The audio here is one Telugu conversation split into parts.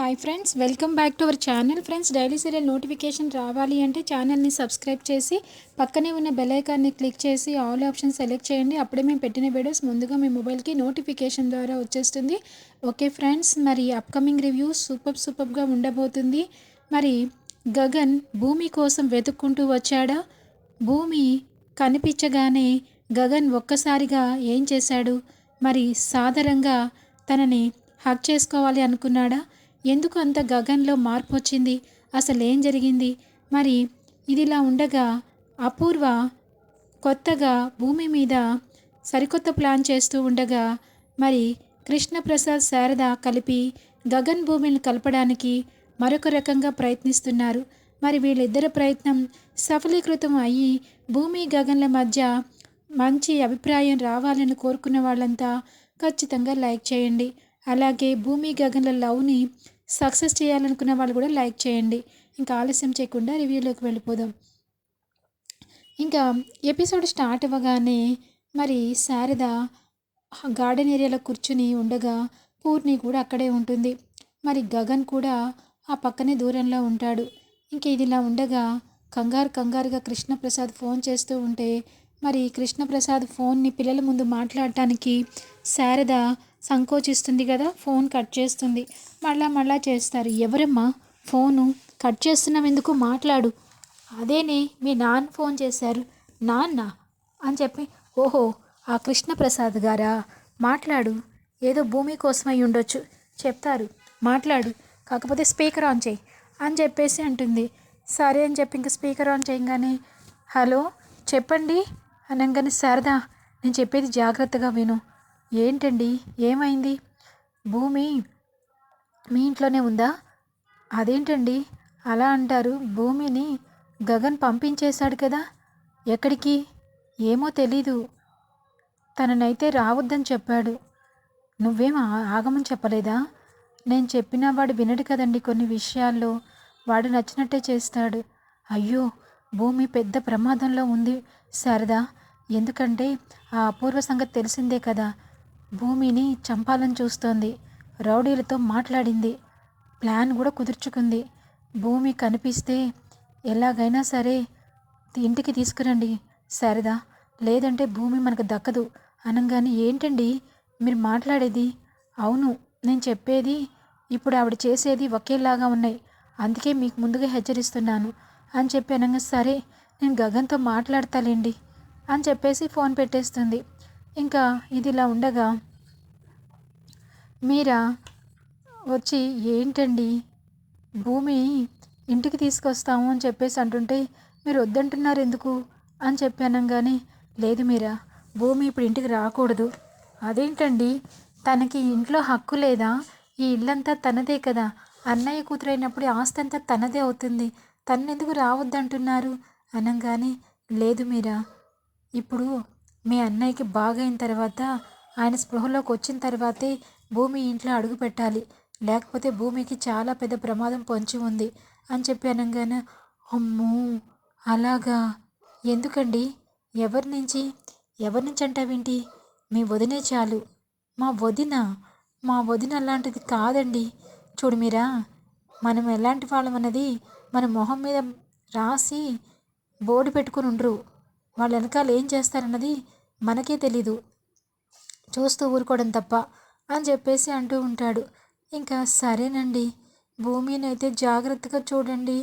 Hi friends welcome back to our channel friends daily serial notification రావాలి అంటే ఛానల్ని సబ్స్క్రైబ్ చేసి పక్కనే ఉన్న బెల్ ఐకాన్ని క్లిక్ చేసి ఆల్ ఆప్షన్ సెలెక్ట్ చేయండి. అప్పుడే మేము పెట్టిన వీడియోస్ ముందుగా మీ మొబైల్కి నోటిఫికేషన్ ద్వారా వచ్చేస్తుంది. ఓకే ఫ్రెండ్స్ మరి అప్కమింగ్ రివ్యూ సూపర్ సూపర్గా ఉండబోతుంది. మరి గగన్ భూమి కోసం వెతుక్కుంటూ వచ్చాడా? భూమి కనిపించగానే గగన్ ఒక్కసారిగా ఏం చేశాడు? మరి సాధారణంగా తనని హక్ చేసుకోవాలి అనుకున్నాడా? ఎందుకు అంత గగన్లో మార్పు వచ్చింది? అసలు ఏం జరిగింది? మరి ఇదిలా ఉండగా అపూర్వ కొత్తగా భూమి మీద సరికొత్త ప్లాన్ చేస్తూ ఉండగా మరి కృష్ణప్రసాద్ శారద కలిపి గగన్ భూమిని కలపడానికి మరొక రకంగా ప్రయత్నిస్తున్నారు. మరి వీళ్ళిద్దరి ప్రయత్నం సఫలీకృతం అయ్యి భూమి గగన్ల మధ్య మంచి అభిప్రాయం రావాలని కోరుకున్న వాళ్ళంతా ఖచ్చితంగా లైక్ చేయండి. అలాగే భూమి గగన్ల లవ్ని సక్సెస్ చేయాలనుకున్న వాళ్ళు కూడా లైక్ చేయండి. ఇంకా ఆలస్యం చేయకుండా రివ్యూలోకి వెళ్ళిపోదాం. ఇంకా ఎపిసోడ్ స్టార్ట్ అవ్వగానే మరి శారద గార్డెన్ ఏరియాలో కూర్చుని ఉండగా పూర్ణి కూడా అక్కడే ఉంటుంది. మరి గగన్ కూడా ఆ పక్కనే దూరంలో ఉంటాడు. ఇంక ఇదిలా ఉండగా కంగారు కంగారుగా కృష్ణప్రసాద్ ఫోన్ చేస్తూ ఉంటే మరి కృష్ణప్రసాద్ ఫోన్ని పిల్లల ముందు మాట్లాడటానికి శారద సంకోచిస్తుంది కదా ఫోన్ కట్ చేస్తుంది. మళ్ళా మళ్ళా చేస్తారు. ఎవరమ్మా? ఫోను? కట్ చేస్తున్నాం ఎందుకు మాట్లాడు. అదేనే మీ నాన్న ఫోన్ చేశారు. నాన్న? అని చెప్పి ఓహో ఆ కృష్ణప్రసాద్ గారా? మాట్లాడు. ఏదో భూమి కోసమై ఉండొచ్చు. చెప్తారు. మాట్లాడు. కాకపోతే స్పీకర్ ఆన్ చేయి. అని చెప్పేసి అంటుంది. సరే అని చెప్పి ఇంకా స్పీకర్ ఆన్ చేయగానే హలో చెప్పండి. అనగానే శారదా నేను చెప్పేది జాగ్రత్తగా విను. ఏంటండి? ఏమైంది? భూమి మీ ఇంట్లోనే ఉందా? అదేంటండి? అలా అంటారు. భూమిని గగన్ పంపించేశాడు కదా? ఎక్కడికి? ఏమో తెలీదు. తననైతే రావద్దని చెప్పాడు. నువ్వేం ఆ- ఆగమని చెప్పలేదా? నేను చెప్పినా వాడు వినడు కదండి కొన్ని విషయాల్లో. వాడు నచ్చినట్టే చేస్తాడు. అయ్యో! భూమి పెద్ద ప్రమాదంలో ఉంది శారదా. ఎందుకంటే ఆ అపూర్వ సంగతి తెలిసిందే కదా. భూమిని చంపాలని చూస్తోంది. రౌడీలతో మాట్లాడింది. ప్లాన్ కూడా కుదుర్చుకుంది. భూమి కనిపిస్తే ఎలాగైనా సరే ఇంటికి తీసుకురండి. సరదా లేదంటే భూమి మనకు దక్కదు. అనగానే ఏంటండి? మీరు మాట్లాడేది? అవును నేను చెప్పేది ఇప్పుడు ఆవిడ చేసేది ఒకేలాగా ఉన్నాయి. అందుకే మీకు ముందుగా హెచ్చరిస్తున్నాను. అని చెప్పి అనగా సరే నేను గగన్తో మాట్లాడతాలేండి. అని చెప్పేసి ఫోన్ పెట్టేస్తుంది. ఇంకా ఇది ఇలా ఉండగా మీరా వచ్చి ఏంటండి? భూమి ఇంటికి తీసుకొస్తాము అని చెప్పేసి అంటుంటే మీరు వద్దంటున్నారు ఎందుకు? అని చెప్పి కానీ లేదు మీరా భూమి ఇప్పుడు ఇంటికి రాకూడదు. అదేంటండి? తనకి ఇంట్లో హక్కు లేదా? ఈ ఇల్లంతా తనదే కదా. అన్నయ్య కూతురైనప్పుడు అయినప్పుడు ఆస్తి అంతా తనదే అవుతుంది. తనెందుకు రావద్దంటున్నారు? అనగానే లేదు మీరా ఇప్పుడు మీ అన్నయ్యకి బాగైన తర్వాత ఆయన స్పృహలోకి వచ్చిన తర్వాతే భూమి ఇంట్లో అడుగు పెట్టాలి. లేకపోతే భూమికి చాలా పెద్ద ప్రమాదం పొంచి ఉంది అని చెప్పి అనగానే అమ్మో! అలాగా? ఎందుకండి? ఎవరి నుంచి? ఎవరి నుంచి అంటావేంటి? మీ వదినే చాలు. మా వదిన? మా వదిన అలాంటిది కాదండి. చూడు మీరా మనం ఎలాంటి వాళ్ళం అన్నది మన మొహం మీద రాసి బోర్డు పెట్టుకుని ఉండరు. వాళ్ళ వెనకాల ఏం చేస్తారన్నది మనకే తెలీదు. చూస్తూ ఊరుకోవడం తప్ప అని చెప్పేసి అంటూ ఉంటాడు. ఇంకా సరేనండి భూమిని అయితే జాగ్రత్తగా చూడండి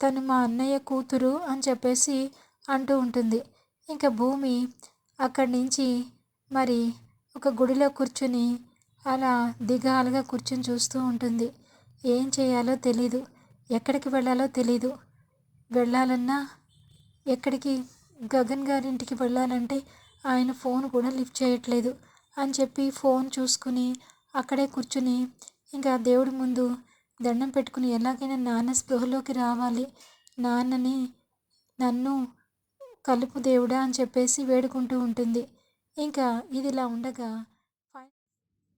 తను మా అన్నయ్య కూతురు అని చెప్పేసి అంటూ ఉంటుంది. ఇంకా భూమి అక్కడి నుంచి మరి ఒక గుడిలో కూర్చుని అలా దిగాలుగా కూర్చుని చూస్తూ ఉంటుంది. ఏం చేయాలో తెలీదు ఎక్కడికి వెళ్ళాలో తెలీదు. వెళ్ళాలన్నా ఎక్కడికి గగన్ గారింటికి వెళ్ళాలంటే ఆయన ఫోన్ కూడా లిఫ్ట్ చేయట్లేదు అని చెప్పి ఫోన్ చూసుకుని అక్కడే కూర్చుని ఇంకా దేవుడి ముందు దండం పెట్టుకుని ఎలాగైనా నాన్న స్పృహలోకి రావాలి. నాన్నని నన్ను కలుపు దేవుడా అని చెప్పేసి వేడుకుంటూ ఉంటుంది. ఇంకా ఇది ఇలా ఉండగా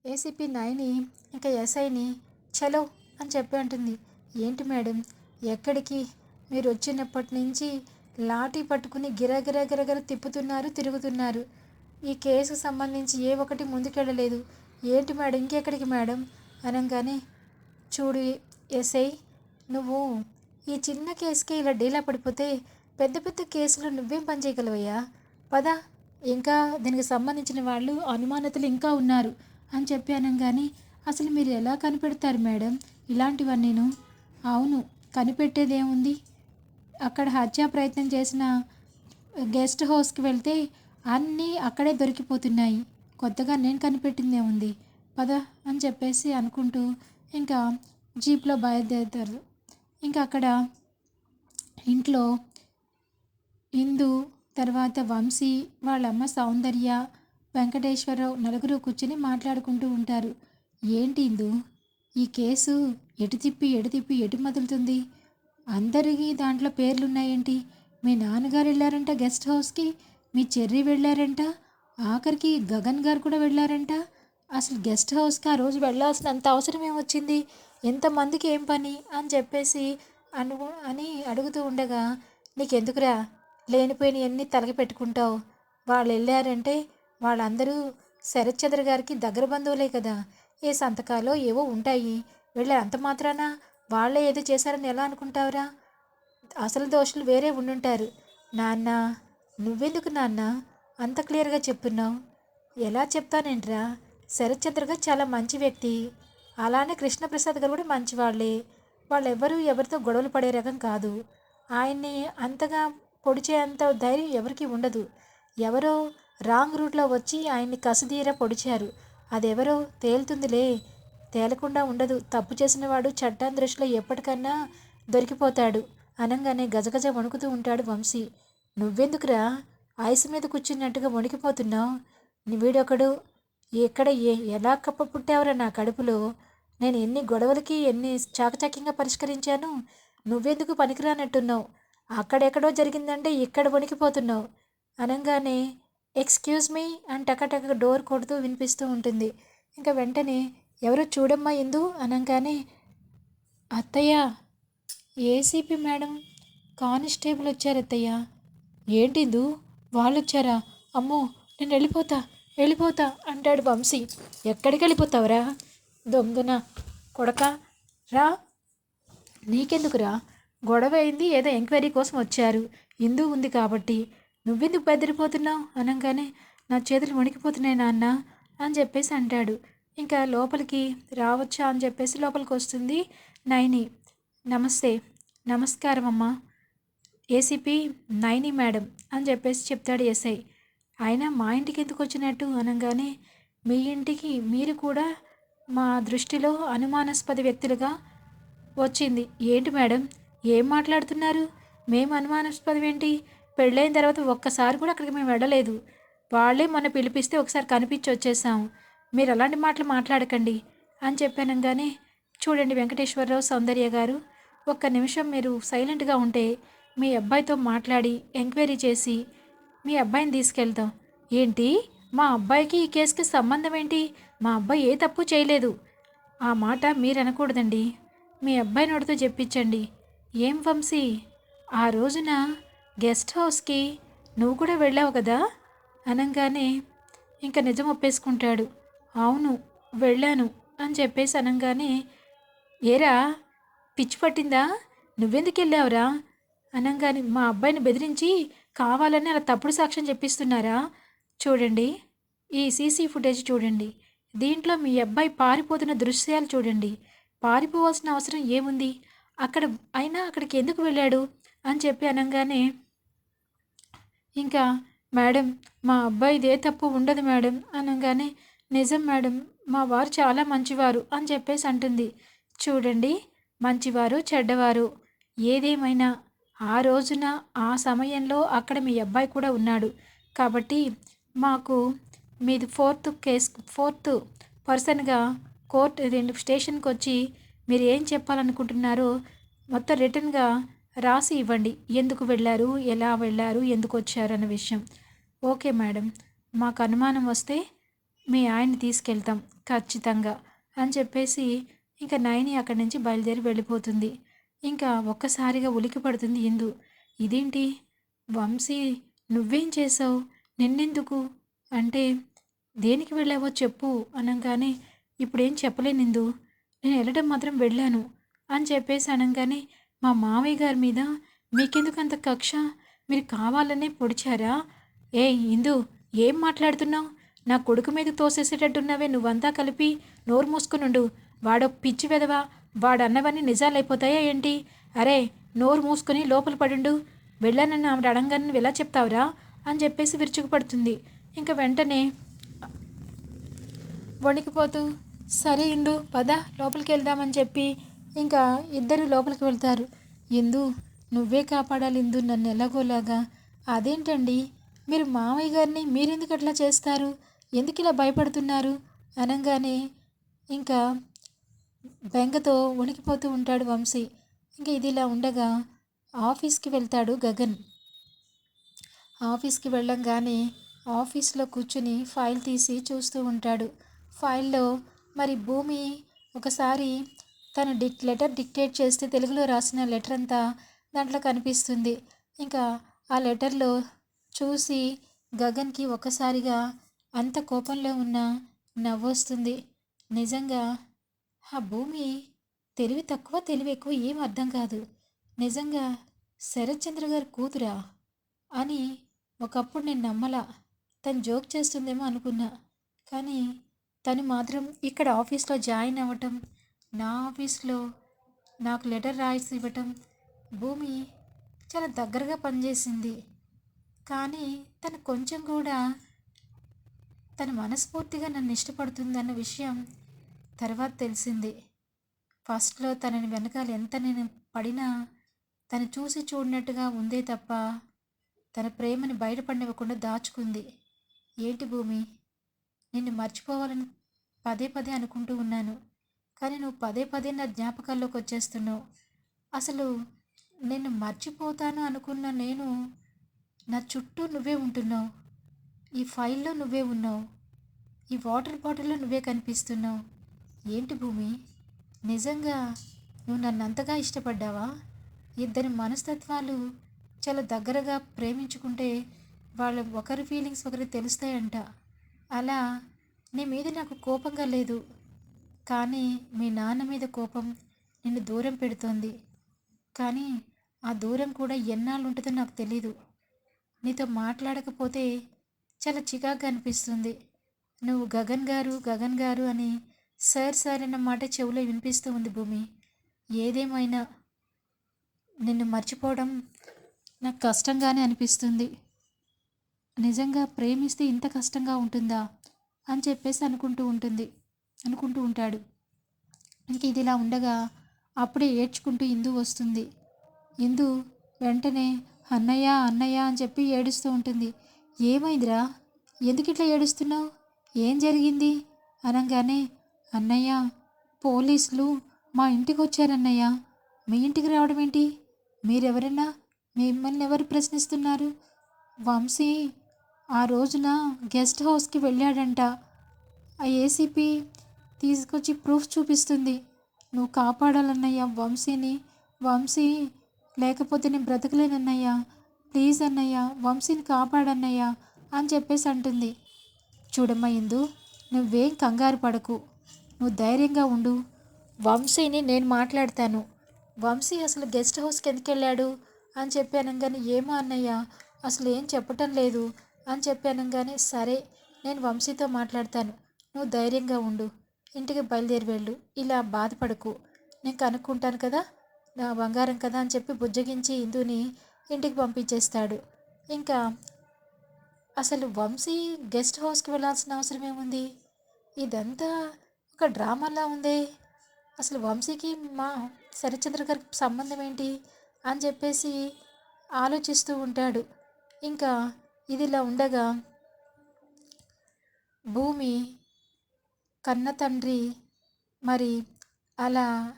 ఏసీపీ నైని ఇంకా ఎస్ఐని చలో అని చెప్పి అంటుంది. ఏంటి మేడం ఎక్కడికి? మీరు వచ్చినప్పటి నుంచి లాఠీ పట్టుకుని గిరగిర గిరగిర తిప్పుతున్నారు తిరుగుతున్నారు. ఈ కేసుకు సంబంధించి ఏ ఒకటి ముందుకెళ్ళలేదు. ఏంటి మేడం? ఇంకెక్కడికి మేడం? అనగానే చూడు ఎస్ఐ నువ్వు ఈ చిన్న కేసుకే ఇలా డీలా పడిపోతే పెద్ద పెద్ద కేసులు నువ్వేం పని చేయగలవయ్యా? పద ఇంకా దీనికి సంబంధించిన వాళ్ళు అనుమానితులు ఇంకా ఉన్నారు అని చెప్పి అనగానే అసలు మీరు ఎలా కనిపెడతారు మేడం ఇలాంటివన్నీను? అవును కనిపెట్టేదేముంది? అక్కడ హత్యా ప్రయత్నం చేసిన గెస్ట్ హౌస్కి వెళ్తే అన్నీ అక్కడే దొరికిపోతున్నాయి. కొత్తగా నేను కనిపెట్టిందే ఉంది. పద అని చెప్పేసి అనుకుంటూ ఇంకా జీప్లో బయలుదేరుతారు. ఇంకా అక్కడ ఇంట్లో ఇందు తర్వాత వంశీ వాళ్ళ అమ్మ సౌందర్య వెంకటేశ్వరరావు నలుగురు కూర్చుని మాట్లాడుకుంటూ ఉంటారు. ఏంటి ఇందు? ఈ కేసు ఎటు తిప్పి ఎటు తిప్పి ఎటు మొదలుతుంది? అందరికీ దాంట్లో పేర్లు ఉన్నాయేంటి మీ నాన్నగారు వెళ్ళారంట గెస్ట్ హౌస్కి మీ చెర్రీ వెళ్ళారంట ఆఖరికి గగన్ గారు కూడా వెళ్ళారంట. అసలు గెస్ట్ హౌస్కి ఆ రోజు వెళ్ళాల్సినంత అవసరం ఏమొచ్చింది? ఎంతమందికి ఏం పని? అని చెప్పేసి అను అని అడుగుతూ ఉండగా నీకెందుకురా? లేనిపోయిన ఎన్ని తలకి పెట్టుకుంటావు? వాళ్ళు వెళ్ళారంటే వాళ్ళందరూ శరత్చంద్ర గారికి దగ్గర బంధువులే కదా. ఏ సంతకాలో ఏవో ఉంటాయి. వెళ్ళారు అంత మాత్రాన? వాళ్ళే ఏదో చేశారని ఎలా అనుకుంటావురా? అసలు దోషులు వేరే ఉండుంటారు. నాన్న నువ్వెందుకు నాన్న? అంత క్లియర్గా చెప్తున్నావు ఎలా చెప్తానేంట్రా? శరత్చంద్ర గారు చాలా మంచి వ్యక్తి. అలానే కృష్ణప్రసాద్ గారు కూడా మంచివాళ్ళే. వాళ్ళెవ్వరూ ఎవరితో గొడవలు పడే రకం కాదు. ఆయన్ని అంతగా పొడిచే అంత ధైర్యం ఎవరికీ ఉండదు. ఎవరో రాంగ్ రూట్లో వచ్చి ఆయన్ని కసిదీర పొడిచారు. అదెవరో తేలుతుందిలే. తేలకుండా ఉండదు. తప్పు చేసిన వాడు చట్టాన్ దృష్టిలో ఎప్పటికన్నా దొరికిపోతాడు. అనంగానే గజగజ వణుకుతూ ఉంటాడు వంశీ. నువ్వెందుకురా ఆయుసు మీద కూర్చున్నట్టుగా వణికిపోతున్నావు? వీడొకడు. ఎక్కడ ఏ ఎలా కప్ప పుట్టావురా నా కడుపులో? నేను ఎన్ని గొడవలకి ఎన్ని చాకచక్యంగా పరిష్కరించాను? నువ్వెందుకు పనికిరానట్టున్నావు? అక్కడెక్కడో జరిగిందంటే ఇక్కడ వణికిపోతున్నావు? అనగానే ఎక్స్క్యూజ్ మీ అని టకటక డోర్ కొడుతూ వినిపిస్తూ ఉంటుంది. ఇంకా వెంటనే ఎవరో చూడమ్మా ఎందు? అనగానే అత్తయ్య ఏసీపీ మేడం కానిస్టేబుల్ వచ్చారు అత్తయ్య. ఏంటిందు వాళ్ళు వచ్చారా అమ్మో నేను వెళ్ళిపోతా వెళ్ళిపోతా అంటాడు వంశీ. ఎక్కడికి వెళ్ళిపోతావురా? దొంగన కొడక రా. నీకెందుకురా? గొడవ అయింది ఏదో ఎంక్వైరీ కోసం వచ్చారు. ఇందు ఉంది కాబట్టి. నువ్వెందుకు బెదిరిపోతున్నావు? అనగానే నా చేతులు వణికిపోతున్నాయి నాన్న అని చెప్పేసి అంటాడు. ఇంకా లోపలికి రావచ్చా అని చెప్పేసి లోపలికి వస్తుంది నైని. నమస్తే నమస్కారం అమ్మా. ఏసీపీ నైని మేడం అని చెప్పేసి చెప్తాడు ఎస్ఐ. ఆయన మా ఇంటికి ఎందుకు వచ్చినట్టు అనగానే మీ ఇంటికి మీరు కూడా మా దృష్టిలో అనుమానాస్పద వ్యక్తులుగా వచ్చింది. ఏంటి మేడం? ఏం మాట్లాడుతున్నారు? మేము అనుమానాస్పదం ఏంటి పెళ్ళైన తర్వాత ఒక్కసారి కూడా అక్కడికి మేము వెళ్ళలేదు. వాళ్ళే మొన్న పిలిపిస్తే ఒకసారి కనిపించి వచ్చేసాము మీరు అలాంటి మాటలు మాట్లాడకండి అని చెప్పానంగానే చూడండి వెంకటేశ్వరరావు సౌందర్య గారు ఒక్క నిమిషం మీరు సైలెంట్గా ఉంటే మీ అబ్బాయితో మాట్లాడి ఎంక్వైరీ చేసి మీ అబ్బాయిని తీసుకెళ్తాం. ఏంటి? మా అబ్బాయికి ఈ కేసుకి సంబంధం ఏంటి? మా అబ్బాయి ఏ తప్పు చేయలేదు. ఆ మాట మీరు అనకూడదండి మీ అబ్బాయి నోటితో చెప్పించండి. ఏం వంశీ? ఆ రోజున గెస్ట్ హౌస్కి నువ్వు కూడా వెళ్ళావు కదా? అనగానే ఇంకా నిజం ఒప్పేసుకుంటాడు. అవును వెళ్ళాను అని చెప్పేసి అనగానే ఏరా పిచ్చి పట్టిందా? నువ్వెందుకు వెళ్ళావురా? అనగానే మా అబ్బాయిని బెదిరించి కావాలని అలా తప్పుడు సాక్ష్యం చెప్పిస్తున్నారా? చూడండి ఈ సీసీ ఫుటేజ్ చూడండి. దీంట్లో మీ అబ్బాయి పారిపోతున్న దృశ్యాలు చూడండి. పారిపోవాల్సిన అవసరం ఏముంది? అక్కడ అయినా అక్కడికి ఎందుకు వెళ్ళాడు? అని చెప్పి అనగానే ఇంకా మేడం మా అబ్బాయిదే తప్పు ఉండదు మేడం. అనగానే నిజం మేడం మా వారు చాలా మంచివారు అని చెప్పేసి అంటుంది. చూడండి మంచివారు చెడ్డవారు. ఏదేమైనా ఆ రోజున ఆ సమయంలో అక్కడ మీ అబ్బాయి కూడా ఉన్నాడు. కాబట్టి మాకు మీది ఫోర్త్ కేస్ ఫోర్త్ పర్సన్గా కోర్ట్ రెండు స్టేషన్కి వచ్చి మీరు ఏం చెప్పాలనుకుంటున్నారో మొత్తం రిటర్న్గా రాసి ఇవ్వండి. ఎందుకు వెళ్ళారు ఎలా వెళ్ళారు ఎందుకు వచ్చారు అన్న విషయం. ఓకే మేడం మాకు అనుమానం వస్తే మీ ఆయన్ని తీసుకెళ్తాం ఖచ్చితంగా అని చెప్పేసి ఇంకా నైని అక్కడి నుంచి బయలుదేరి వెళ్ళిపోతుంది. ఇంకా ఒక్కసారిగా ఉలికి పడుతుంది ఇందు. ఇదేంటి? వంశీ నువ్వేం చేసావు నిన్నెందుకు? అంటే దేనికి వెళ్ళావో చెప్పు అనగానే ఇప్పుడేం చెప్పలేనిందు నేను వెళ్ళడం మాత్రం వెళ్ళాను అని చెప్పేసి అనగానే మా మామయ్య గారి మీద మీకెందుకు అంత కక్ష? మీరు కావాలనే పొడిచారా? ఏ ఇందు ఏం మాట్లాడుతున్నావు? నా కొడుకు మీద తోసేసేటట్టున్నవే నువ్వంతా కలిపి నోరు మూసుకునుండు. వాడో పిచ్చి వెదవా? వాడన్నవన్నీ నిజాలైపోతాయా ఏంటి? అరే నోరు మూసుకొని లోపల పడుండు. వెళ్ళానని ఆవిడ అడంగాన్ని నువ్వు ఎలా చెప్తావురా? అని చెప్పేసి విరుచుకుపడుతుంది ఇంకా వెంటనే వణికిపోతూ సరే ఇందు పద లోపలికి వెళ్దామని చెప్పి ఇంకా ఇద్దరు లోపలికి వెళ్తారు. ఇందు నువ్వే కాపాడాలి ఇందు నన్ను ఎలాగోలాగా? అదేంటండి? మీరు మామయ్య గారిని మీరెందుకు అట్లా చేస్తారు? ఎందుకు ఇలా భయపడుతున్నారు? అనగానే ఇంకా బెంగతో ఉనికిపోతూ ఉంటాడు వంశీ. ఇంకా ఇది ఇలా ఉండగా ఆఫీస్కి వెళ్తాడు గగన్. ఆఫీస్కి వెళ్ళంగానే ఆఫీస్లో కూర్చుని ఫైల్ తీసి చూస్తూ ఉంటాడు. ఫైల్లో మరి భూమి ఒకసారి తను డిక్ లెటర్ డిక్టేట్ చేస్తే తెలుగులో రాసిన లెటర్ అంతా దాంట్లో కనిపిస్తుంది. ఇంకా ఆ లెటర్లో చూసి గగన్కి ఒక్కసారిగా అంత కోపంలో ఉన్న నవ్వొస్తుంది. నిజంగా ఆ భూమి తెలివి తక్కువ తెలివి ఎక్కువ ఏం అర్థం కాదు. నిజంగా శరత్చంద్ర గారి కూతురా? అని ఒకప్పుడు నేను నమ్మలా. తను జోక్ చేస్తుందేమో అనుకున్నా. కానీ తను మాత్రం ఇక్కడ ఆఫీస్లో జాయిన్ అవ్వటం నా ఆఫీస్లో నాకు లెటర్ రాసి ఇవ్వటం భూమి చాలా దగ్గరగా పనిచేసింది. కానీ తను కొంచెం కూడా తను మనస్ఫూర్తిగా నన్ను ఇష్టపడుతుందన్న విషయం తర్వాత తెలిసింది. ఫస్ట్లో తనని వెనకాల ఎంత నేను పడినా తను చూసి చూడనట్టుగా ఉందే తప్ప తన ప్రేమని బయటపడినివ్వకుండా దాచుకుంది. ఏంటి భూమి? నిన్ను మర్చిపోవాలని పదే పదే అనుకుంటూ ఉన్నాను. కానీ నువ్వు పదే పదే నా జ్ఞాపకాల్లోకి వచ్చేస్తున్నావు. అసలు నేను మర్చిపోతాను అనుకున్న నేను నా చుట్టూ నువ్వే ఉంటున్నావు. ఈ ఫైల్లో నువ్వే ఉన్నావు. ఈ వాటర్ బాటిల్లో నువ్వే కనిపిస్తున్నావు. ఏంటి భూమి? నిజంగా నువ్వు నన్ను అంతగా ఇష్టపడ్డావా? ఇద్దరి మనస్తత్వాలు చాలా దగ్గరగా ప్రేమించుకుంటే వాళ్ళ ఒకరి ఫీలింగ్స్ ఒకరికి తెలుస్తాయంట. అలా నీ మీద నాకు కోపంగా లేదు. కానీ మీ నాన్న మీద కోపం నిన్ను దూరం పెడుతోంది. కానీ ఆ దూరం కూడా ఎన్నాళ్ళు ఉంటుందో నాకు తెలీదు. నీతో మాట్లాడకపోతే చాలా చికాగ్గా అనిపిస్తుంది. నువ్వు గగన్ గారు గగన్ గారు అని సార్ సార్ అన్న మాట చెవిలో వినిపిస్తూ ఉంది భూమి. ఏదేమైనా నిన్ను మర్చిపోవడం నాకు కష్టంగానే అనిపిస్తుంది. నిజంగా ప్రేమిస్తే ఇంత కష్టంగా ఉంటుందా? అని చెప్పేసి అనుకుంటూ ఉంటుంది. అనుకుంటూ ఉంటాడు. ఇంక ఇది ఇలా ఉండగా అప్పుడే ఏడ్చుకుంటూ ఇందు వస్తుంది. ఇందు వెంటనే అన్నయ్య అన్నయ్య అని చెప్పి ఏడుస్తూ ఉంటుంది. ఏమైందిరా? ఎందుకు ఇట్లా ఏడుస్తున్నావు? ఏం జరిగింది? అనగానే అన్నయ్య పోలీసులు మా ఇంటికి వచ్చారన్నయ్య. మీ ఇంటికి రావడం ఏంటి? మీరెవరైనా మిమ్మల్ని ఎవరు ప్రశ్నిస్తున్నారు? వంశీ ఆ రోజున గెస్ట్ హౌస్కి వెళ్ళాడంట. ఆ ఏసీపీ తీసుకొచ్చి ప్రూఫ్ చూపిస్తుంది. నువ్వు కాపాడాలన్నయ్య వంశీని. వంశీ లేకపోతే నేను బ్రతకలేనన్నయ్యా. ప్లీజ్ అన్నయ్య వంశీని కాపాడన్నయ్యా అని చెప్పేసి అంటుంది. చూడమ్మా ఇందు నువ్వేం కంగారు పడకు. నువ్వు ధైర్యంగా ఉండు. వంశీని నేను మాట్లాడతాను. వంశీ అసలు గెస్ట్ హౌస్కి ఎందుకు వెళ్ళాడు? అని చెప్పి అనగానే ఏమో అన్నయ్య అసలు ఏం చెప్పటం లేదు. అని చెప్పి కానీ సరే నేను వంశీతో మాట్లాడతాను. నువ్వు ధైర్యంగా ఉండు. ఇంటికి బయలుదేరి వెళ్ళు. ఇలా బాధపడకు. నేను కనుక్కుంటాను కదా నా బంగారం కదా అని చెప్పి బుజ్జగించి ఇందుని ఇంటికి పంపించేస్తాడు. ఇంకా అసలు వంశీ గెస్ట్ హౌస్కి వెళ్ళాల్సిన అవసరం ఏముంది? ఇదంతా ఒక డ్రామాలా ఉందే? అసలు వంశీకి మా శరచంద్ర గారికి సంబంధం ఏంటి? అని చెప్పేసి ఆలోచిస్తూ ఉంటాడు. ఇంకా ఇదిలా ఉండగా భూమి కన్న తండ్రి మరి అలా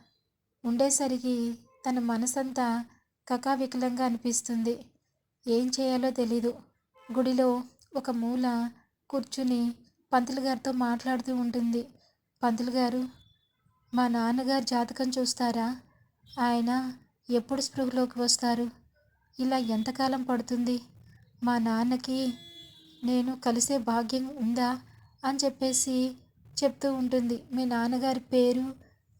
ఉండేసరికి తన మనసంతా కకావికలంగా అనిపిస్తుంది. ఏం చేయాలో తెలీదు. గుడిలో ఒక మూల కూర్చుని పంతులు గారితో మాట్లాడుతూ ఉంటుంది. పంతులు గారు మా నాన్నగారు జాతకం చూస్తారా? ఆయన ఎప్పుడు స్పృహలోకి వస్తారు? ఇలా ఎంతకాలం పడుతుంది? మా నాన్నకి నేను కలిసే భాగ్యం ఉందా? అని చెప్పేసి చెప్తూ ఉంటుంది. మీ నాన్నగారి పేరు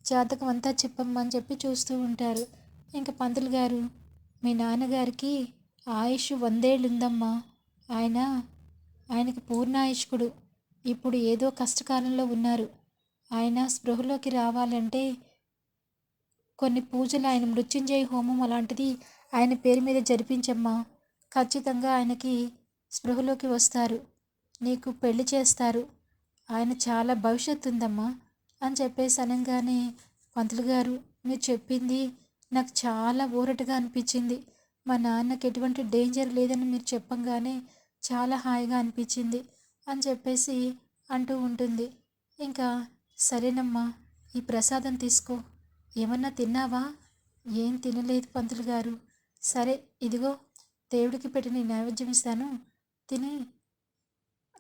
జాతకం అంతా చెప్పమ్మని చెప్పి చూస్తూ ఉంటారు. ఇంకా పంతులు గారు మీ నాన్నగారికి ఆయుష్ వందేళ్ళు ఉందమ్మా ఆయన ఆయనకి పూర్ణాయుష్కుడు. ఇప్పుడు ఏదో కష్టకాలంలో ఉన్నారు. ఆయన స్పృహలోకి రావాలంటే కొన్ని పూజలు ఆయన మృత్యుంజయ హోమం అలాంటిది ఆయన పేరు మీద జరిపించమ్మా. ఖచ్చితంగా ఆయనకి స్పృహలోకి వస్తారు. నీకు పెళ్ళి చేస్తారు. ఆయన చాలా భవిష్యత్తు ఉందమ్మా అని చెప్పేసి అనగానే పంతులు గారు మీరు చెప్పింది నాకు చాలా ఊరటగా అనిపించింది. మా నాన్నకి ఎటువంటి డేంజర్ లేదని మీరు చెప్పంగానే చాలా హాయిగా అనిపించింది అని చెప్పేసి అంటూ ఉంటుంది. ఇంకా సరేనమ్మా ఈ ప్రసాదం తీసుకో. ఏమన్నా తిన్నావా? ఏం తినలేదు పంతులు గారు. సరే ఇదిగో దేవుడికి పెట్టిన నైవేద్యం ఇస్తాను. తిని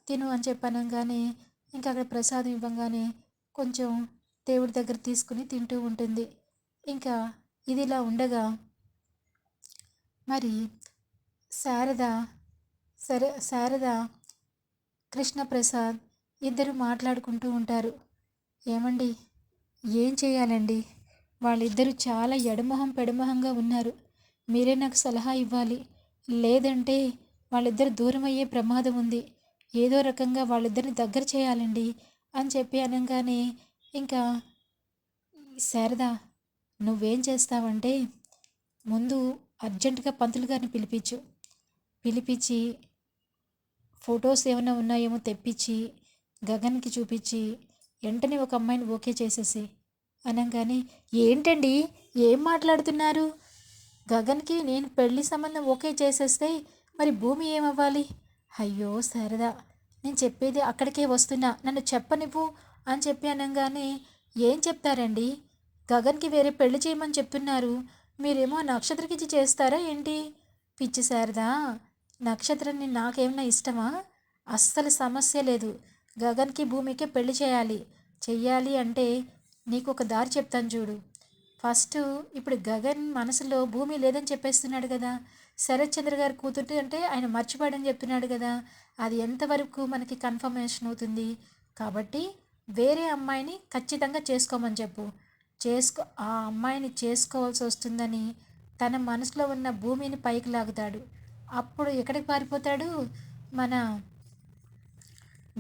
తిను అని చెప్పనంగానే ఇంకా అక్కడ ప్రసాదం ఇవ్వగానే కొంచెం దేవుడి దగ్గర తీసుకుని తింటూ ఉంటుంది. ఇంకా ఇది ఇలా ఉండగా మరి శారద సరే శారద కృష్ణప్రసాద్ ఇద్దరు మాట్లాడుకుంటూ ఉంటారు. ఏమండి? ఏం చేయాలండి? వాళ్ళిద్దరూ చాలా ఎడమొహం పెడమొహంగా ఉన్నారు. మీరే నాకు సలహా ఇవ్వాలి. లేదంటే వాళ్ళిద్దరు దూరం అయ్యే ప్రమాదం ఉంది. ఏదో రకంగా వాళ్ళిద్దరిని దగ్గర చేయాలండి అని చెప్పి అనగానే ఇంకా శారదా నువ్వేం చేస్తావంటే ముందు అర్జెంటుగా పంతులు గారిని పిలిపించు. పిలిపించి ఫొటోస్ ఏమైనా ఉన్నాయేమో తెప్పించి గగన్కి చూపించి వెంటనే ఒక అమ్మాయిని ఓకే చేసేసి అనగానే ఏంటండి? ఏం మాట్లాడుతున్నారు? గగన్కి నేను పెళ్ళి సంబంధం ఓకే చేసేస్తే మరి భూమి ఏమవ్వాలి? అయ్యో సరదా నేను చెప్పేది అక్కడికే వస్తున్నా. నన్ను చెప్పనివ్వు అని చెప్పి అనగానే ఏం చెప్తారండి? గగన్కి వేరే పెళ్ళి చేయమని చెప్తున్నారు. మీరేమో నక్షత్రకిచ్చి చేస్తారా ఏంటి? పిచ్చి శారదా నక్షత్రాన్ని నాకేమైనా ఇష్టమా? అస్సలు సమస్య లేదు. గగన్కి భూమికి పెళ్ళి చేయాలి. చెయ్యాలి అంటే నీకు ఒక దారి చెప్తాను చూడు. ఫస్ట్ ఇప్పుడు గగన్ మనసులో భూమి లేదని చెప్పేస్తున్నాడు కదా. శరత్ చంద్ర గారి కూతురు అంటే ఆయన మర్చిపోయాడని చెప్తున్నాడు కదా. అది ఎంతవరకు మనకి కన్ఫర్మేషన్ అవుతుంది? కాబట్టి వేరే అమ్మాయిని ఖచ్చితంగా చేసుకోమని చెప్పు. చేసుకో ఆ అమ్మాయిని చేసుకోవాల్సి వస్తుందని తన మనసులో ఉన్న భూమిని పైకి లాగుతాడు. అప్పుడు ఎక్కడికి పారిపోతాడు? మన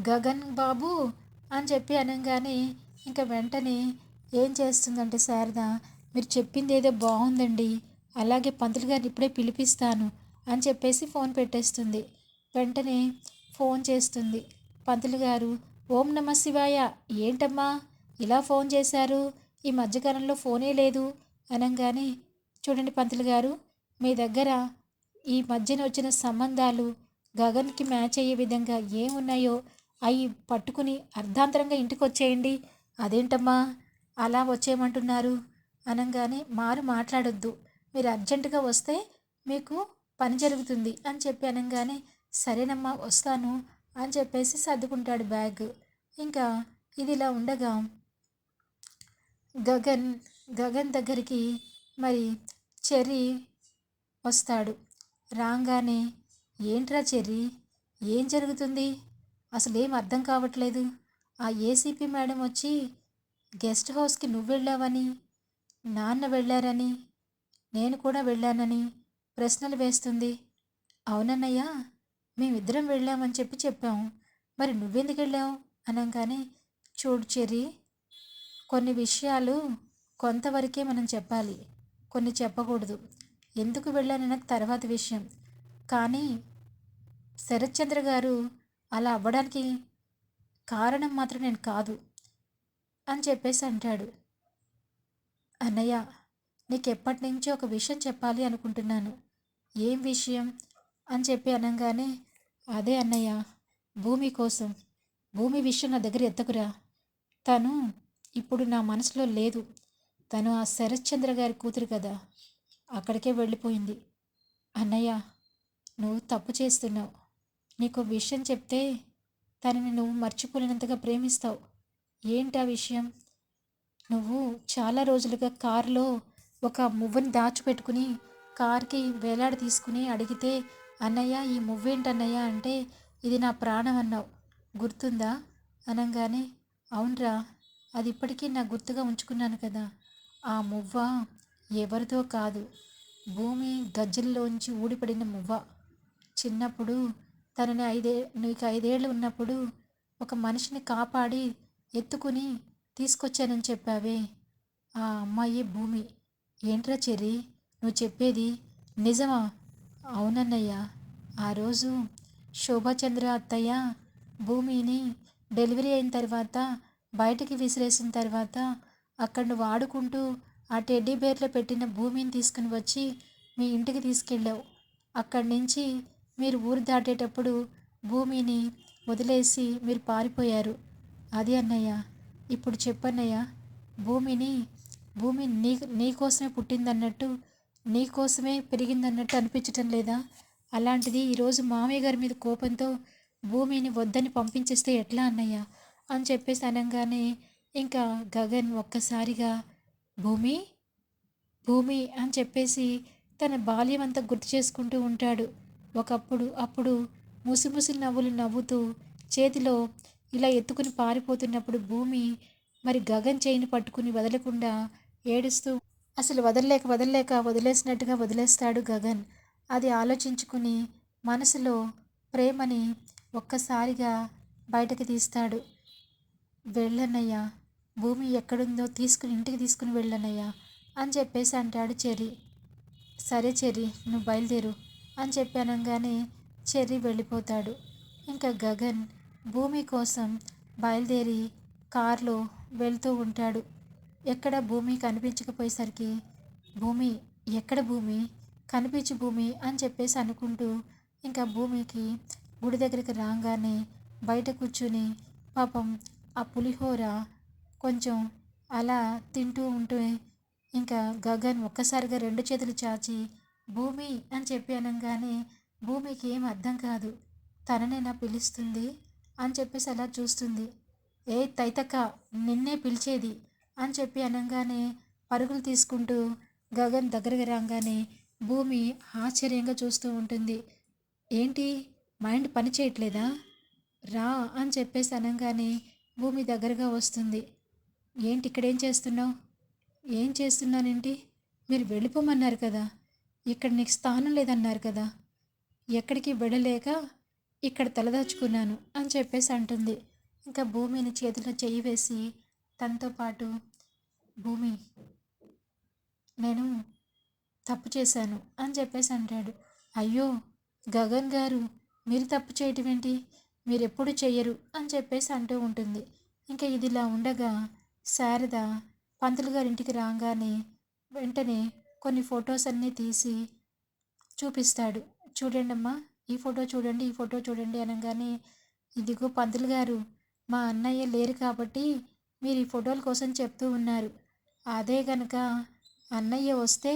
గగన్ బాబు అని చెప్పి అనగానే ఇంకా వెంటనే ఏం చేస్తుందంటే శారద మీరు చెప్పింది ఏదో బాగుందండి. అలాగే పంతులు గారిని ఇప్పుడే పిలిపిస్తాను అని చెప్పేసి ఫోన్ పెట్టేస్తుంది. వెంటనే ఫోన్ చేస్తుంది. పంతులు గారు ఓం నమ శివాయ. ఏంటమ్మా ఇలా ఫోన్ చేశారు? ఈ మధ్యకాలంలో ఫోనే లేదు అనగానే చూడండి పంతులు గారు మీ దగ్గర ఈ మధ్యన వచ్చిన సంబంధాలు గగన్కి మ్యాచ్ అయ్యే విధంగా ఏమున్నాయో అవి పట్టుకుని అర్ధాంతరంగా ఇంటికి వచ్చేయండి అదేంటమ్మా అలా వచ్చేయమంటున్నారు? అనగానే మారు మాట్లాడొద్దు. మీరు అర్జెంటుగా వస్తే మీకు పని జరుగుతుంది అని చెప్పి అనగానే సరేనమ్మా వస్తాను అని చెప్పేసి సర్దుకుంటాడు బ్యాగ్. ఇంకా ఇది ఇలా ఉండగా గగన్ గగన్ దగ్గరికి మరి చెర్రీ వస్తాడు. రాగానే ఏంట్రా చెర్రీ? ఏం జరుగుతుంది? అసలు ఏం అర్థం కావట్లేదు. ఆ ఏసీపీ మేడం వచ్చి గెస్ట్ హౌస్కి నువ్వు వెళ్ళావని నాన్న వెళ్ళారని నేను కూడా వెళ్ళానని ప్రశ్నలు వేస్తుంది. అవునన్నయ్య మేమిద్దరం వెళ్ళామని చెప్పి చెప్పాం. మరి నువ్వెందుకు వెళ్ళావు? అనగానే చూడు చెర్రీ కొన్ని విషయాలు కొంతవరకే మనం చెప్పాలి. కొన్ని చెప్పకూడదు. ఎందుకు వెళ్ళానన్నది తర్వాత విషయం. కానీ శరత్చంద్ర గారు అలా అవ్వడానికి కారణం మాత్రం నేను కాదు అని చెప్పేసి అంటాడు. అన్నయ్య నీకు ఎప్పటి నుంచో ఒక విషయం చెప్పాలి అనుకుంటున్నాను. ఏం విషయం? అని చెప్పి అనగానే అదే అన్నయ్య భూమి కోసం. భూమి విషయం నా దగ్గర ఎత్తకురా. తను ఇప్పుడు నా మనసులో లేదు. తను ఆ శరత్చంద్ర గారి కూతురు కదా. అక్కడికే వెళ్ళిపోయింది. అన్నయ్య నువ్వు తప్పు చేస్తున్నావు. నీకు విషయం చెప్తే తనని నువ్వు మర్చిపోలేనంతగా ప్రేమిస్తావు. ఏంటి ఆ విషయం? నువ్వు చాలా రోజులుగా కారులో ఒక మువ్వని దాచిపెట్టుకుని కార్కి వేలాడ తీసుకుని అడిగితే అన్నయ్య ఈ మువ్వేంటన్నయ్య అంటే ఇది నా ప్రాణం అన్నావు. గుర్తుందా? అనగానే అవునరా అది ఇప్పటికీ నా గుర్తుగా ఉంచుకున్నాను కదా. ఆ మువ్వ ఎవరితో కాదు. భూమి గజ్జల్లోంచి ఊడిపడిన మువ్వ. చిన్నప్పుడు తనని ఐదే నీకు ఐదేళ్ళు ఉన్నప్పుడు ఒక మనిషిని కాపాడి ఎత్తుకుని తీసుకొచ్చానని చెప్పావే. ఆ అమ్మాయి భూమి. ఏంట్రా చెర్రి? నువ్వు చెప్పేది నిజమా? అవునన్నయ్య. ఆ రోజు శోభాచంద్ర అత్తయ్య భూమిని డెలివరీ అయిన తర్వాత బయటికి విసిరేసిన తర్వాత అక్కడ వాడుకుంటూ ఆ టెడ్డీ బేర్లో పెట్టిన భూమిని తీసుకుని వచ్చి మీ ఇంటికి తీసుకెళ్ళావు. అక్కడి నుంచి మీరు ఊరు దాటేటప్పుడు భూమిని వదిలేసి మీరు పారిపోయారు. అది అన్నయ్య ఇప్పుడు చెప్పన్నయ్య భూమిని భూమి నీ నీకోసమే పుట్టిందన్నట్టు నీకోసమే పెరిగిందన్నట్టు అనిపించటం లేదా? అలాంటిది ఈరోజు మామయ్య గారి మీద కోపంతో భూమిని వద్దని పంపించేస్తే ఎట్లా అన్నయ్య? అని చెప్పేసి అనగానే ఇంకా గగన్ ఒక్కసారిగా భూమి భూమి అని చెప్పేసి తన బాల్యం అంతా గుర్తు చేసుకుంటూ ఉంటాడు. ఒకప్పుడు అప్పుడు ముసిముసి నవ్వులు నవ్వుతూ చేతిలో ఇలా ఎత్తుకుని పారిపోతున్నప్పుడు భూమి మరి గగన్ చేయిని పట్టుకుని వదలకుండా ఏడుస్తూ అసలు వదలలేక వదలలేక వదిలేసినట్టుగా వదిలేస్తాడు గగన్ అది ఆలోచించుకుని మనసులో ప్రేమని ఒక్కసారిగా బయటకు తీస్తాడు. వెళ్ళన్నయ్యా భూమి ఎక్కడుందో తీసుకుని ఇంటికి తీసుకుని వెళ్ళనయ్యా అని చెప్పేసి అంటాడు చెర్రీ. సరే చెర్రీ నువ్వు బయలుదేరు అని చెప్పి అనగానే చెర్రీ వెళ్ళిపోతాడు. ఇంకా గగన్ భూమి కోసం బయలుదేరి కారులో వెళ్తూ ఉంటాడు. ఎక్కడ భూమి కనిపించకపోయేసరికి భూమి ఎక్కడ భూమి? కనిపించు భూమి అని చెప్పేసి అనుకుంటూ ఇంకా భూమికి గుడి దగ్గరికి రాగానే బయట కూర్చుని పాపం ఆ పులిహోర కొంచెం అలా తింటూ ఉంటే ఇంకా గగన్ ఒక్కసారిగా రెండు చేతులు చాచి భూమి అని చెప్పి అనగానే భూమికి ఏం అర్థం కాదు. తననేనా పిలుస్తుంది అని చెప్పేసి అలా చూస్తుంది. ఏ తైతక్క నిన్నే పిలిచేది అని చెప్పి అనగానే పరుగులు తీసుకుంటూ గగన్ దగ్గరికి రాగానే భూమి ఆశ్చర్యంగా చూస్తూ ఉంటుంది. ఏంటి? మైండ్ పని చేయట్లేదా? రా అని చెప్పేసి అనగానే భూమి దగ్గరగా వస్తుంది. ఏంటి ఇక్కడేం చేస్తున్నావు? ఏం చేస్తున్నానేంటి? మీరు వెళ్ళిపోమన్నారు కదా. ఇక్కడ నీకు స్థానం లేదన్నారు కదా. ఎక్కడికి వెళ్ళలేక ఇక్కడ తలదాచుకున్నాను అని చెప్పేసి అంటుంది. ఇంకా భూమిని చేతిలో చేయి వేసి తనతో పాటు భూమి నేను తప్పు చేశాను అని చెప్పేసి అంటాడు. అయ్యో గగన్ గారు మీరు తప్పు చేయటం ఏంటి? మీరెప్పుడు చెయ్యరు అని చెప్పేసి అంటూ ఉంటుంది. ఇంకా ఇదిలా ఉండగా శారద పంతులు గారి ఇంటికి రాగానే వెంటనే కొన్ని ఫొటోస్ అన్నీ తీసి చూపిస్తాడు. చూడండి అమ్మా ఈ ఫోటో చూడండి ఈ ఫోటో చూడండి అనగానే ఇదిగో పంతులు గారు మా అన్నయ్య లేరు కాబట్టి మీరు ఈ ఫోటోల కోసం చెప్తూ ఉన్నారు. అదే కనుక అన్నయ్య వస్తే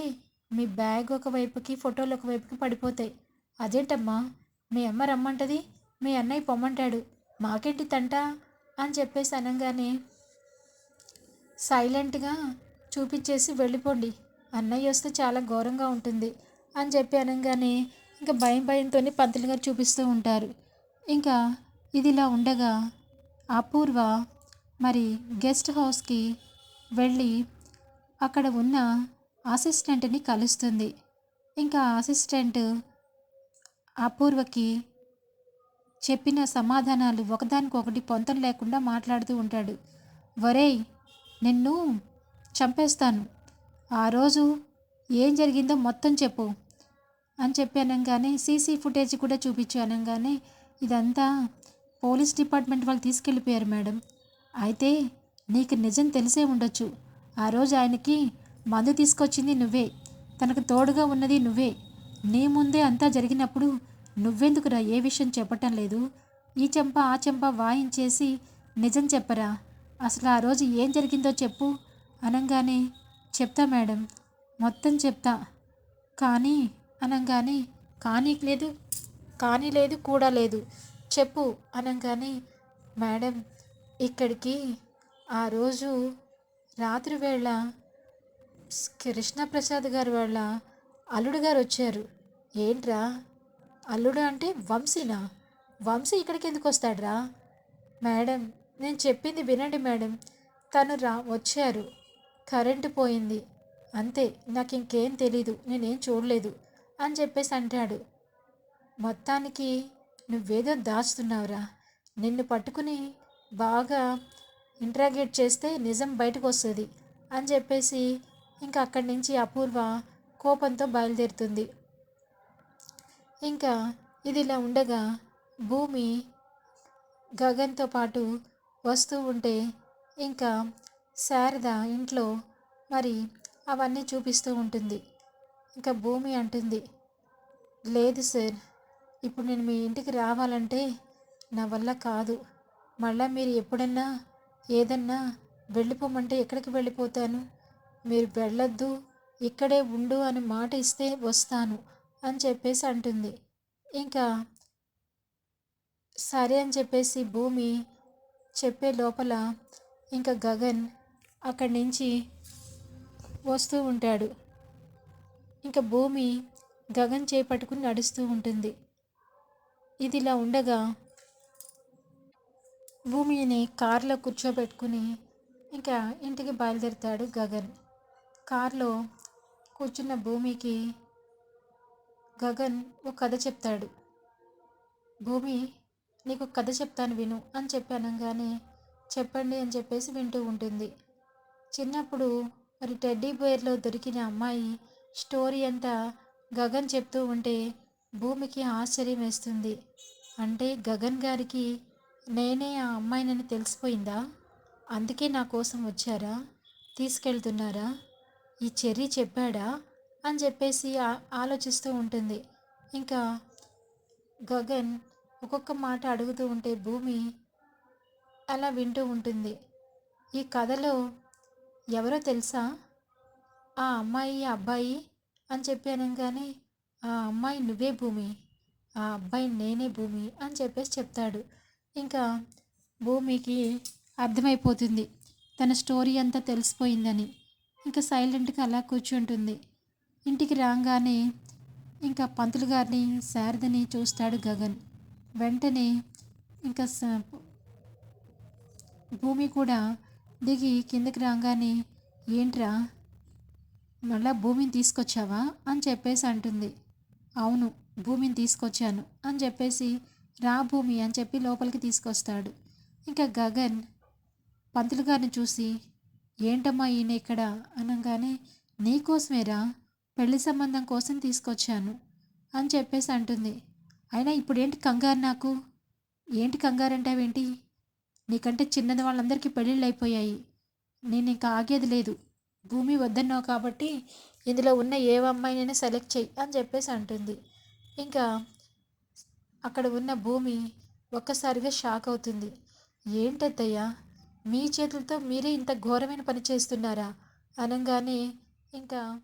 మీ బ్యాగ్ ఒకవైపుకి ఫోటోలు ఒకవైపుకి పడిపోతాయి. అదేంటమ్మా మీ అమ్మ రమ్మంటది? మీ అన్నయ్య పొమ్మంటాడు. మాకేంటి తంట? అని చెప్పేసి అనగానే సైలెంట్గా చూపించేసి వెళ్ళిపోండి. అన్నయ్య వస్తే చాలా ఘోరంగా ఉంటుంది. అని చెప్పి అనగానే ఇంకా భయం భయంతో పంతులు గారు చూపిస్తూ ఉంటారు. ఇంకా ఇదిలా ఉండగా అపూర్వ మరి గెస్ట్ హౌస్కి వెళ్ళి అక్కడ ఉన్న అసిస్టెంట్ని కలుస్తుంది. ఇంకా అసిస్టెంట్ అపూర్వకి చెప్పిన సమాధానాలు ఒకదానికొకటి పొంతం లేకుండా మాట్లాడుతూ ఉంటాడు. వరేయ్ నిన్ను చంపేస్తాను. ఆ రోజు ఏం జరిగిందో మొత్తం చెప్పు అని చెప్పి అనగానే సీసీ ఫుటేజ్ కూడా చూపించు అనగానే ఇదంతా పోలీస్ డిపార్ట్మెంట్ వాళ్ళు తీసుకెళ్ళిపోయారు మేడం. అయితే నీకు నిజం తెలిసే ఉండొచ్చు. ఆ రోజు ఆయనకి మందు తీసుకొచ్చింది నువ్వే. తనకు తోడుగా ఉన్నది నువ్వే. నీ ముందే అంతా జరిగినప్పుడు నువ్వెందుకురా ఏ విషయం చెప్పటం లేదు? ఈ చెంప ఆ చెంప వాయించేసి నిజం చెప్పరా? అసలు ఆ రోజు ఏం జరిగిందో చెప్పు. అనగానే చెప్తా మేడం. మొత్తం చెప్తా. కానీ అనగానే కానీ లేదు కానీ లేదు కూడా లేదు. చెప్పు అనగానే. మేడం ఇక్కడికి ఆ రోజు రాత్రి వేళ కృష్ణప్రసాద్ గారి వాళ్ళ అల్లుడు గారు వచ్చారు. ఏంట్రా? అల్లుడు అంటే వంశీనా? వంశీ ఇక్కడికి ఎందుకు వస్తాడ్రా? మేడం నేను చెప్పింది వినండి మేడం. తను రా వచ్చారు. కరెంటు పోయింది. అంతే నాకు ఇంకేం తెలీదు నేనేం చూడలేదు అని చెప్పేసి అంటాడు. మొత్తానికి నువ్వేదో దాచుతున్నావురా నిన్ను పట్టుకుని బాగా ఇంట్రాగేట్ చేస్తే నిజం బయటకు వస్తుంది అని చెప్పేసి ఇంకా అక్కడి నుంచి అపూర్వ కోపంతో బయలుదేరుతుంది. ఇంకా ఇది ఇలా ఉండగా భూమి గగన్తో పాటు వస్తూ ఉంటే ఇంకా శారద ఇంట్లో మరి అవన్నీ చూపిస్తూ ఉంటుంది. ఇంకా భూమి అంటుంది లేదు సార్ ఇప్పుడు నేను మీ ఇంటికి రావాలంటే నా వల్ల కాదు. మళ్ళీ మీరు ఎప్పుడన్నా ఏదన్నా వెళ్ళిపోమంటే ఎక్కడికి వెళ్ళిపోతాను? మీరు వెళ్ళొద్దు ఇక్కడే ఉండు అని మాట ఇస్తే వస్తాను. అని చెప్పేసి అంటుంది. ఇంకా సరే అని చెప్పేసి భూమి చెప్పే లోపల ఇంకా గగన్ అక్కడి నుంచి వస్తూ ఉంటాడు. ఇంకా భూమి గగన్ చేపట్టుకుని నడుస్తూ ఉంటుంది. ఇది ఇలా ఉండగా భూమిని కారులో కూర్చోబెట్టుకుని ఇంకా ఇంటికి బయలుదేరుతాడు గగన్. కారులో కూర్చున్న భూమికి గగన్ ఒక కథ చెప్తాడు. భూమి నీకు కథ చెప్తాను విను అని చెప్పి అనగానే చెప్పండి అని చెప్పేసి వింటూ ఉంటుంది. చిన్నప్పుడు మరి టెడ్డీ బేర్లో దొరికిన అమ్మాయి స్టోరీ అంతా గగన్ చెప్తూ ఉంటే భూమికి ఆశ్చర్యం వేస్తుంది. అంటే గగన్ గారికి నేనే ఆ అమ్మాయినని తెలిసిపోయిందా? అందుకే నా కోసం వచ్చారా? తీసుకెళ్తున్నారా? ఈ చెర్రీ చెప్పాడా? అని చెప్పేసి ఆలోచిస్తూ ఉంటుంది. ఇంకా గగన్ ఒక్కొక్క మాట అడుగుతూ ఉంటే భూమి అలా వింటూ ఉంటుంది. ఈ కథలో ఎవరో తెలుసా? ఆ అమ్మాయి అబ్బాయి అని చెప్పాను కానీ ఆ అమ్మాయి నువ్వే భూమి ఆ అబ్బాయి నేనే భూమి అని చెప్పేసి చెప్తాడు. ఇంకా భూమికి అర్థమైపోతుంది. తన స్టోరీ అంతా తెలిసిపోయిందని. ఇంకా సైలెంట్గా అలా కూర్చుంటుంది. ఇంటికి రాగానే ఇంకా పంతులు గారిని శారదని చూస్తాడు గగన్. వెంటనే ఇంకా భూమి కూడా దిగి కిందకి రాగానే ఏంట్రా? మళ్ళా భూమిని తీసుకొచ్చావా? అని చెప్పేసి అంటుంది. అవును భూమిని తీసుకొచ్చాను అని చెప్పేసి రా భూమి అని చెప్పి లోపలికి తీసుకొస్తాడు. ఇంకా గగన్ పంతులు గారిని చూసి ఏంటమ్మా ఈయన ఇక్కడ? అనగానే నీకోసమేరా? పెళ్ళి సంబంధం కోసం తీసుకొచ్చాను అని చెప్పేసి అంటుంది. అయినా ఇప్పుడు ఏంటి కంగారు నాకు? ఏంటి కంగారు అంటావేంటి? నీకంటే చిన్నది వాళ్ళందరికీ పెళ్ళిళ్ళు అయిపోయాయి. నేను ఇంకా ఆగేది లేదు. భూమి వద్దన్నావు కాబట్టి ఇందులో ఉన్న ఏ అమ్మాయినైనా సెలెక్ట్ చెయ్యి అని చెప్పేసి అంటుంది. ఇంకా అక్కడ ఉన్న భూమి ఒక్కసారిగా షాక్ అవుతుంది. ఏంటద్దయ్యా మీ చేతులతో మీరే ఇంత ఘోరమైన పని చేస్తున్నారా? అనగానే ఇంకా